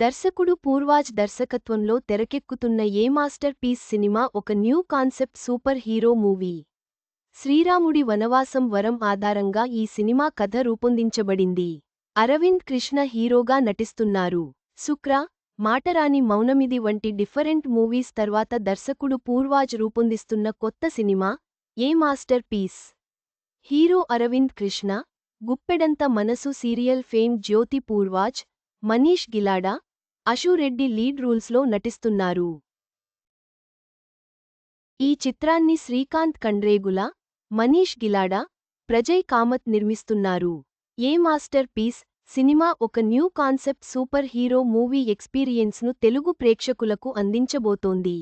దర్శకుడు పూర్వాజ్ దర్శకత్వంలో తెరకెక్కుతున్న ఏ మాస్టర్ పీస్ సినిమా ఒక new concept super hero movie. శ్రీరాముడి వనవాసం వరం ఆధారంగా ఈ సినిమా కథ రూపొందించబడింది. అరవింద్ కృష్ణ హీరోగా నటిస్తున్నారు. శుక్ర మాటరాని మౌనమిది వంటి డిఫరెంట్ మూవీస్ తర్వాత దర్శకుడు పూర్వాజ్ రూపొందిస్తున్న కొత్త cinema a master piece. Hero Arvind Krishna Guppedantha Manasu serial fame Jyoti Purvaj Manish Gilada Ashu Reddy lead రూల్స్లో నటిస్తున్నారు. ఈ చిత్రాన్ని శ్రీకాంత్ కండ్రేగుల మనీష్ గిలాడా ప్రజయ్ కామత్ నిర్మిస్తున్నారు. ఏ మాస్టర్ పీస్ సినిమా ఒక new concept super hero movie ఎక్స్పీరియన్స్ను తెలుగు ప్రేక్షకులకు అందించబోతోంది.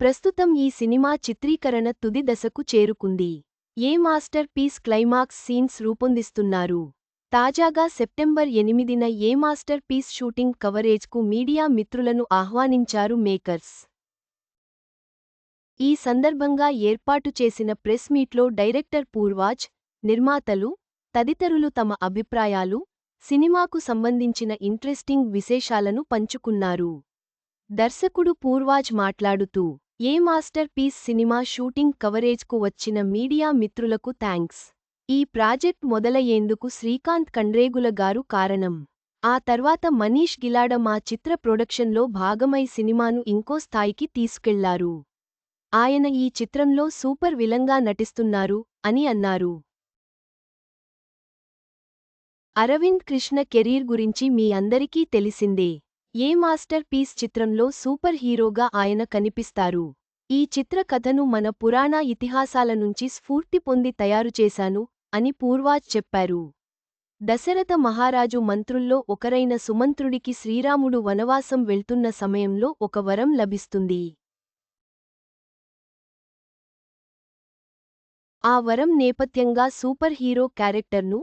ప్రస్తుతం ఈ సినిమా చిత్రీకరణ తుది దశకు చేరుకుంది. A master piece climax scenes రూపొందిస్తున్నారు? తాజాగా సెప్టెంబర్ ఎనిమిదిన ఏ మాస్టర్ పీస్ షూటింగ్ కవరేజ్కు మీడియా మిత్రులను ఆహ్వానించారు మేకర్స్. ఈ సందర్భంగా ఏర్పాటు చేసిన ప్రెస్ మీట్లో డైరెక్టర్ పూర్వాజ్ నిర్మాతలు తదితరులు తమ అభిప్రాయాలు సినిమాకు సంబంధించిన ఇంట్రెస్టింగ్ విశేషాలను పంచుకున్నారు. దర్శకుడు పూర్వాజ్ మాట్లాడుతూ a master piece cinema shooting కవరేజ్కు వచ్చిన మీడియా మిత్రులకు థ్యాంక్స్ ఈ ప్రాజెక్ట్ మొదలయ్యేందుకు శ్రీకాంత్ కండ్రేగుల గారు కారణం. ఆ తర్వాత మనీష్ గిలాడ మా చిత్ర ప్రొడక్షన్లో భాగమై సినిమాను ఇంకో స్థాయికి తీసుకెళ్ళారు. ఆయన ఈ చిత్రంలో సూపర్ విలంగా నటిస్తున్నారు అని అన్నారు. అరవింద్ కృష్ణ కెరీర్ గురించి మీ అందరికీ తెలిసిందే. ఏ మాస్టర్ పీస్ చిత్రంలో సూపర్ హీరోగా ఆయన కనిపిస్తారు? ఈ చిత్ర కథను మన పురాణ ఇతిహాసాల నుంచి స్ఫూర్తి పొంది తయారుచేశాను అని పూర్వాజ్ చెప్పారు. దశరథ మహారాజు మంత్రుల్లో ఒకరైన సుమంత్రుడికి శ్రీరాముడు వనవాసం వెళ్తున్న సమయంలో ఒక వరం లభిస్తుంది. ఆ వరం నేపథ్యంగా సూపర్ హీరో క్యారెక్టర్ను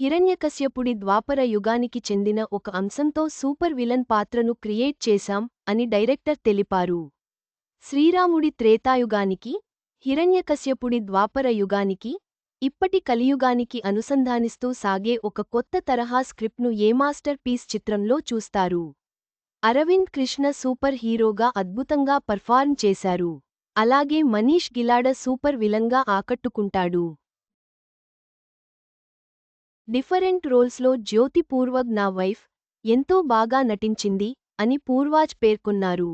హిరణ్యకశ్యపుడి ద్వాపర యుగానికి చెందిన ఒక అంశంతో సూపర్ విలన్ పాత్రను క్రియేట్ చేశాం అని డైరెక్టర్ తెలిపారు. శ్రీరాముడి త్రేతాయుగానికి హిరణ్యకశ్యపుడి ద్వాపర యుగానికి ఇప్పటి కలియుగానికి అనుసంధానిస్తూ సాగే ఒక కొత్త తరహా స్క్రిప్ట్ను ఏ మాస్టర్ పీస్ చిత్రంలో చూస్తారు? అరవింద్ కృష్ణ సూపర్ హీరోగా అద్భుతంగా పర్ఫార్మ్ చేశారు. అలాగే మనీష్ గిలాడ సూపర్ విలంగా ఆకట్టుకుంటాడు. డిఫరెంట్ రోల్స్లో జ్యోతి పూర్వగ్ నా వైఫ్ ఎంతో బాగా నటించింది అని పూర్వాజ్ పేర్కొన్నారు.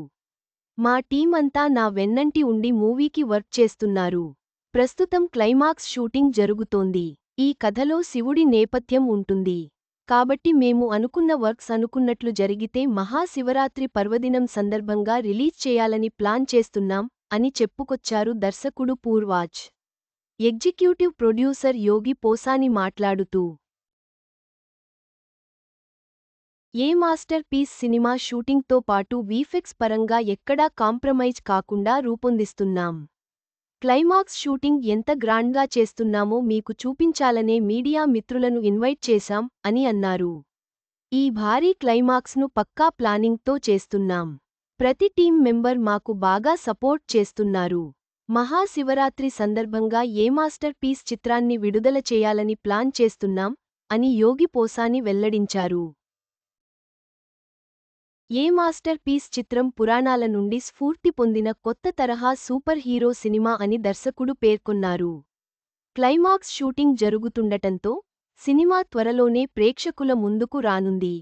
మా టీం అంతా నా వెన్నంటి ఉండి మూవీకి వర్క్ చేస్తున్నారు. ప్రస్తుతం క్లైమాక్స్ షూటింగ్ జరుగుతోంది. ఈ కథలో శివుడి నేపథ్యం ఉంటుంది. కాబట్టి మేము అనుకున్న వర్క్స్ అనుకున్నట్లు జరిగితే మహాశివరాత్రి పర్వదినం సందర్భంగా రిలీజ్ చేయాలని ప్లాన్ చేస్తున్నాం అని చెప్పుకొచ్చారు దర్శకుడు పూర్వాజ్. ఎగ్జిక్యూటివ్ ప్రొడ్యూసర్ యోగి పోసాని మాట్లాడుతూ ఏ మాస్టర్ పీస్ సినిమా షూటింగ్తో పాటు వీఫెక్స్ పరంగా ఎక్కడా కాంప్రమైజ్ కాకుండా రూపొందిస్తున్నాం. క్లైమాక్స్ షూటింగ్ ఎంత గ్రాండ్గా చేస్తున్నామో మీకు చూపించాలనే మీడియా మిత్రులను ఇన్వైట్ చేశాం అని అన్నారు. ఈ భారీ క్లైమాక్స్ను పక్కా ప్లానింగ్తో చేస్తున్నాం. ప్రతి టీం మెంబర్ మాకు బాగా సపోర్ట్ చేస్తున్నారు. మహాశివరాత్రి సందర్భంగా ఏ మాస్టర్ పీస్ చిత్రాన్ని విడుదల చేయాలని ప్లాన్ చేస్తున్నాం అని యోగి పోసాని వెల్లడించారు. ఏ మాస్టర్ పీస్ చిత్రం పురాణాల నుండి స్ఫూర్తి పొందిన కొత్త తరహా సూపర్ హీరో సినిమా అని దర్శకుడు పేర్కొన్నారు. క్లైమాక్స్ షూటింగ్ జరుగుతుండటంతో సినిమా త్వరలోనే ప్రేక్షకుల ముందుకు రానుంది.